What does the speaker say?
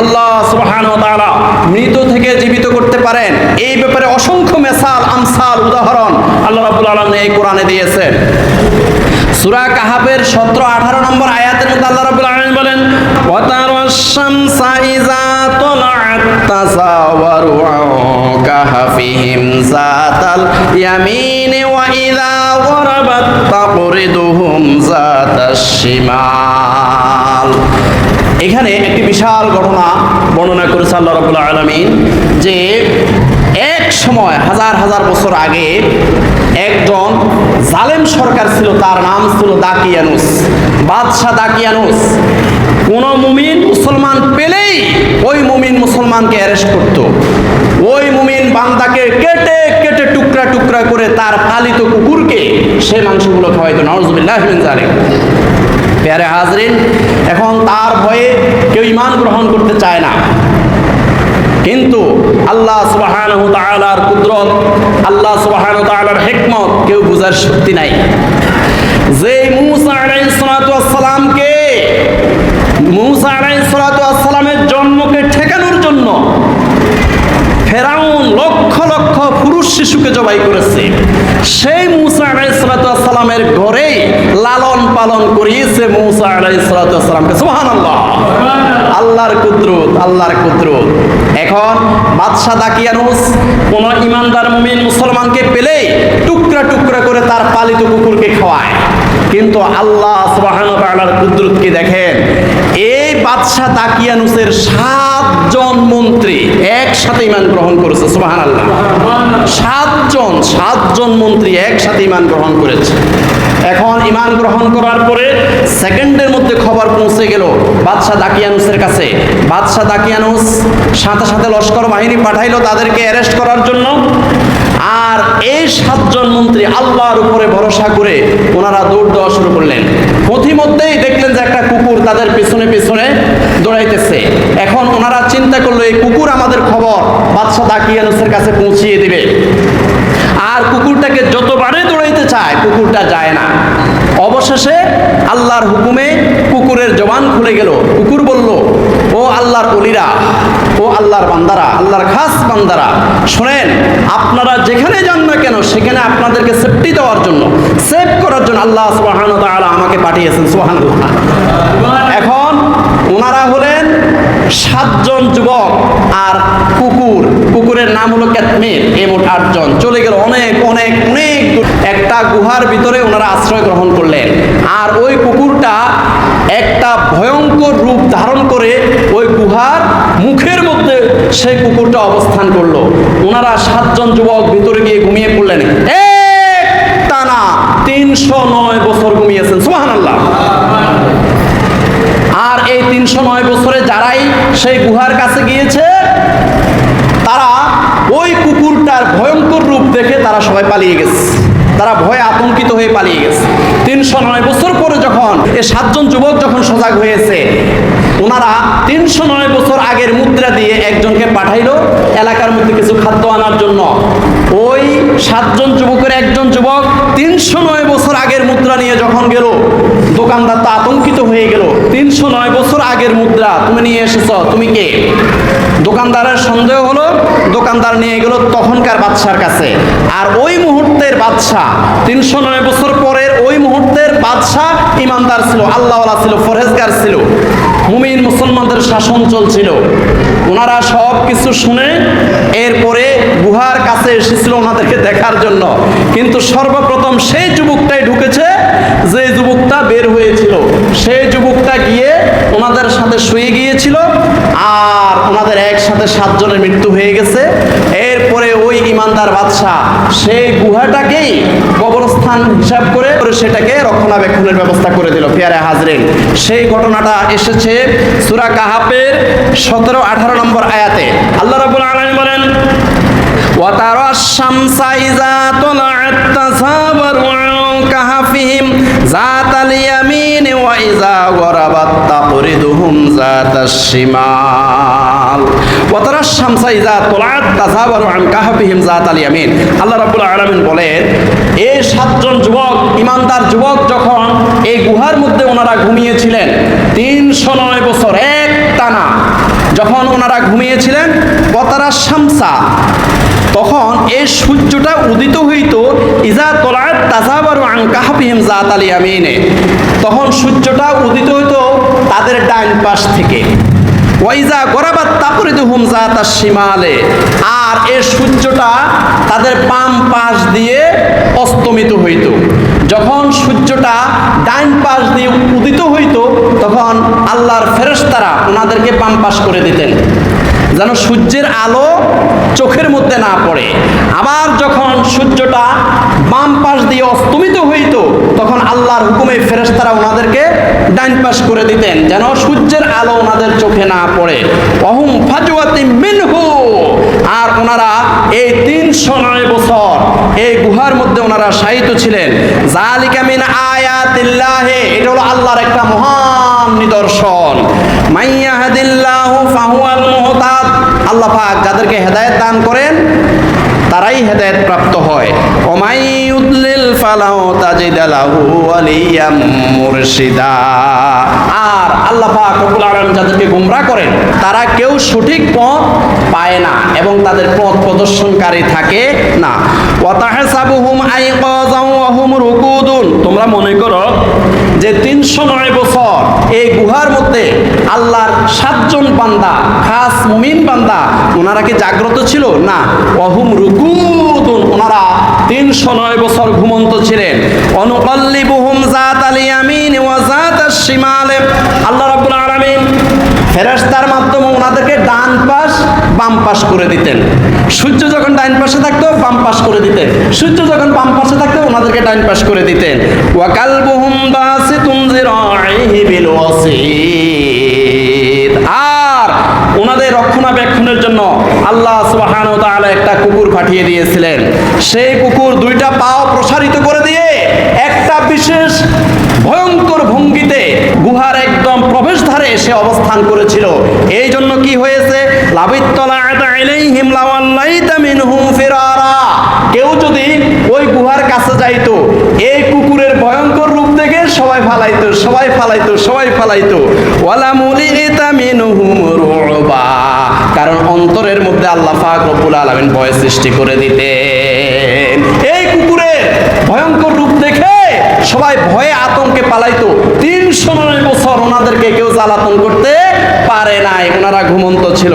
আল্লাহ সুবহানাহু ওয়া মৃত থেকে জীবিত করতে পারেন। এই ব্যাপারে অসংখ্য মেসাল, আমসাল, উদাহরণ আল্লাহ রাব্বুল আলামিন এই কোরআনে দিয়েছেন সুরা কাহাবের 17 18 নম্বর আয়াতের মধ্যে আল্লাহ রাব্বুল আলামিন বলেন ইয়ামিন এখানে একটি বিশাল ঘটনা বর্ণনা করেছে আল্লাহ রাব্বুল আলামিন যে এক সময় হাজার হাজার বছর আগে একজন জালেম সরকার ছিল, তার নাম ছিল দাকিয়ানুস, বাদশাহ দাকিয়ানুস। কোন মুমিন মুসলমান পেলেই ওই মুমিন মুসলমানকে অ্যারেস্ট করত। ওই মুমিন বান্দাকে কেটে কেটে টুকরা টুকরা করে তার পালিত কুকুরকে সে মাংসগুলো খাওয়াইতো। মিন প্যারে হাজরিন, এখন তার ভয়ে ইমান গ্রহণ করতে চায় না। কিন্তু আল্লাহ সুবাহান তালার কুদরত, আল্লাহ সুবাহান তালার হেকমত, কেউ বুঝার শক্তি নাই। যে আলাইসালামকে সুহান আল্লাহ আল্লাহর কুদরত আল্লাহর কুদরত। এখন বাদশাহ দাকিয়ানুস কোন ইমানদার মুমিন মুসলমানকে পেলেই টুকরা টুকরা করে তার পালিত কুকুরকে খাওয়ায়। কিন্তু আল্লাহ সুবহানাহু ওয়া তাআলার কুদরতকে দেখেন, এই বাদশাহ দাকিয়ানুসের সাতজন মন্ত্রী একসাথে ইমান গ্রহণ করেছে, সুবহানাল্লাহ। সাতজন সাতজন মন্ত্রী একসাথে ইমান গ্রহণ করেছে। এখন ইমান গ্রহণ করার পরে সেকেন্ডের মধ্যে খবর পৌঁছে গেল বাদশাহ দাকিয়ানুসের কাছে। বাদশাহ দাকিয়ানুস সাথে সাথে লস্কর বাহিনী পাঠাইলো তাদেরকে অ্যারেস্ট করার জন্য। আর এই সাতজন মন্ত্রী আল্লাহর উপরে ভরসা করে ওনারা দৌড় দেওয়া শুরু করলেন। পথিমধ্যেই দেখলেন যে একটা কুকুর তাদের পেছনে পেছনে দৌড়াইতেছে। এখন ওনারা চিন্তা করল, এই কুকুর আমাদের খবর, বাদশাহ দাকিয়ানুসের কাছে পৌঁছিয়ে দিবে। আর কুকুরটাকে যতবারে দৌড়াইতে চায়, কুকুরটা যায় না। অবশেষে আল্লাহর হুকুমে গেল, কুকুর বলল, ও আল্লাহর অলিরা, ও আল্লাহর বান্দারা, আল্লাহর খাস বান্দারা, শোনেন, আপনারা যেখানে যান না কেন, সেখানে আপনাদেরকে সেফটি দেওয়ার জন্য সেভ করার জন্য আল্লাহ ওয়া আমাকে পাঠিয়েছেন, সুবহানাল্লাহ। এখন ওনারা হলেন সাতজন যুবক আর কুকুর। কুকুরের নাম হলো ক্যাতমির এ মোট আটজন। চলে গেল অনেক অনেক অনেক একটা গুহার ভিতরে ওনারা আশ্রয় গ্রহণ করলেন। আর ওই কুকুরটা একটা ভয়ঙ্কর রূপ ধারণ করে ওই গুহার মুখের মধ্যে সেই কুকুরটা অবস্থান করল। ওনারা সাতজন যুবক ভিতরে গিয়ে ঘুমিয়ে পড়লেন। টানা তিনশো নয় বছর ঘুমিয়েছেন সুহান আর এই তিনশো নয় বছরে যারাই সেই গুহার কাছে গিয়েছে, তারা ওই কুকুরটার ভয়ঙ্কর রূপ দেখে তারা সবাই পালিয়ে গেছে। তারা ভয়ে আতঙ্কিত হয়ে পালিয়ে গেছে। তিনশো নয় বছর পরে যখন এ সাতজন যুবক যখন সজাগ হয়েছে, ওনারা তিনশো নয় বছর আগের মুদ্রা দিয়ে একজনকে পাঠাইলো এলাকার মধ্যে কিছু খাদ্য আনার জন্য। ওই সাতজন যুবকের একজন যুবক তিনশো নয় বছর আগের মুদ্রা নিয়ে যখন গেল, দোকানদার তো আতঙ্কিত হয়ে গেল, তিনশো নয় বছর আগের মুদ্রা তুমি নিয়ে এসেছ, তুমি কে? দোকানদারের সন্দেহ হলো, দোকানদার নিয়ে গেল তখনকার বাদশার কাছে। আর ওই মুহূর্তের বাদশাহ তিনশো নয় বছর বাদশাহ ইমানদার ছিল, আল্লাহওয়ালা ছিল ফরেজগার ছিল, মুমিন মুসলমানদের শাসন চলছিল। ওনারা সব কিছু শুনে এরপরে গুহার কাছে এসেছিল ওনাদেরকে দেখার জন্য। কিন্তু সর্বপ্রথম সেই যুবকটাই ঢুকেছে, যে যুবকটা বের হয়েছিল। সেই যুবকটা গিয়ে ওনাদের সাথে শুয়ে গিয়েছিল আর ওনাদের একসাথে সাতজনের মৃত্যু হয়ে গেছে। এরপরে ওই ইমানদার বাদশাহ সেই গুহাটাকেই কবরস্থান হিসাব করে করে সেটাকে রক্ষণাবেক্ষণের ব্যবস্থা করে দিল পেয়ারে হাজরেন সেই ঘটনাটা এসেছে সুরা কাহাপের সতেরো আঠারো নম্বর আয়াতে আল্লাহ রাবুল আলমী বলেন وترى الشمس إذا طلعت تزاور عن كهفهم ذات اليمين وإذا غربت تقرضهم ذات الشمال وترى الشمس إذا طلعت তাজাবারু আন কাহাফিহিম জাত আল ইয়ামিন। আল্লাহ রাব্বুল আলামিন বলেন এই সাতজন যুবক, ইমানদার যুবক যখন এই গুহার মধ্যে ওনারা ঘুমিয়েছিলেন, তিনশো নয় বছর এক টানা, যখন ওনারা ঘুমিয়েছিলেন, পতারা শামসা, তখন এই সূর্যটা উদিত হইত, ইজা তোলার তাজাবারু আন কাহাফিহিম জাত আল ইয়ামিনে। তখন সূর্যটা উদিত হইত তাদের ডান পাশ থেকে। ওয়াইজা গরাবাত তাপরিত হুম জাত সীমালে আর এই সূর্যটা তাদের বাম পাশ দিয়ে অস্তমিত হইত। যখন সূর্যটা ডাইন পাশ দিয়ে উদিত হইত, তখন আল্লাহর ফেরেশতারা ওনাদেরকে বাম পাশ করে দিতেন। যেন সূর্যের আলো চোখের মধ্যে না পড়ে। আবার যখন সূর্যটা বাম পাশ দিয়ে অস্তমিত তখন আল্লাহর হুকুমে ফেরেশতারা ওনাদেরকে ডাইন পাশ করে দিতেন, যেন সূর্যের আলো ওনাদের চোখে না পড়ে। অহুম ফাজুয়াতি মিনহু। আর ওনারা এই তিনশো নয় বছর এই গুহার মধ্যে ওনারা শায়িত ছিলেন। জালিকা মিন আয়াতিল্লাহে, এটা হলো আল্লাহর একটা মহান নিদর্শন। মাইয়াহাদিল্লাহু ফাহুয়াল মুহতাদ। আল্লাহ পাক যাদেরকে হেদায়েত দান করেন, তারাই হেদায়েত প্রাপ্ত হয়। ওমাই ফালাউ তাজিদ লাহু মুরশিদা। আর আল্লাহ পাক রব্বুল আলামিন যাদেরকে গোমরাহ করেন, তারা কেউ সঠিক পথ পায় না এবং তাদের পথ প্রদর্শনকারী থাকে না। ওয়া তাহসাবুহুম আইকাযান ওয়া হুম রুকুদুন। তোমরা মনে করো যে তিনশো নয় বছর এই গুহার মধ্যে আল্লাহর সাতজন বান্দা, খাস মুমিন বান্দা, ওনারা কি জাগ্রত ছিল? না। অহুম রুকুতুন ওনারা তিনশো নয় বছর ঘুমন্ত ছিলেন। অনুকল্লিবুহুম জাত আল ইয়ামিন ওয়া জাত শিমালে। আল্লাহ রাব্বুল আলামিন ফেরেশতার মাধ্যমে ওনাদেরকে ডান পাশ, বাম পাশ করে দিতেন। সূর্য যখন ডাইন পাশে থাকতো, বাম পাশ করে দিতেন। সূর্য যখন বাম পাশে থাকতো, ওনাদেরকে ডাইন পাশ করে দিতেন। ওয়াকালবুহুম বাসিতুন যিরাইহি আর ওনাদের রক্ষণাবেক্ষণের জন্য আল্লাহ একটা কুকুর পাঠিয়ে দিয়েছিলেন। সেই কুকুর দুইটা পাও প্রসারিত করে দিয়ে একটা বিশেষ ভয়ঙ্কর ভঙ্গিতে গুহার একদম প্রবেশদ্বারে এসে অবস্থান করেছিল। এই জন্য কি হয়েছে? লাবিত্তলা কেউ যদি ওই গুহার কাছে যাইতো, এই কুকুরের ভয়ঙ্কর রূপ সবাই ফালাইতো সবাই ফালাইতো সবাই ফালাইতো। ওয়ালা মুলিতা মিনহুম রুবা কারণ অন্তরের মধ্যে আল্লাহ পাক রব্বুল আলামিন ভয় সৃষ্টি করে দিতেন। এই কুকুরের ভয়ঙ্কর রূপ দেখে সবাই ভয়ে আতঙ্কে পালাইতো। তিনশো নয় বছর ওনাদেরকে কেউ জ্বালাতন করতে পারে নাই, ওনারা ঘুমন্ত ছিল।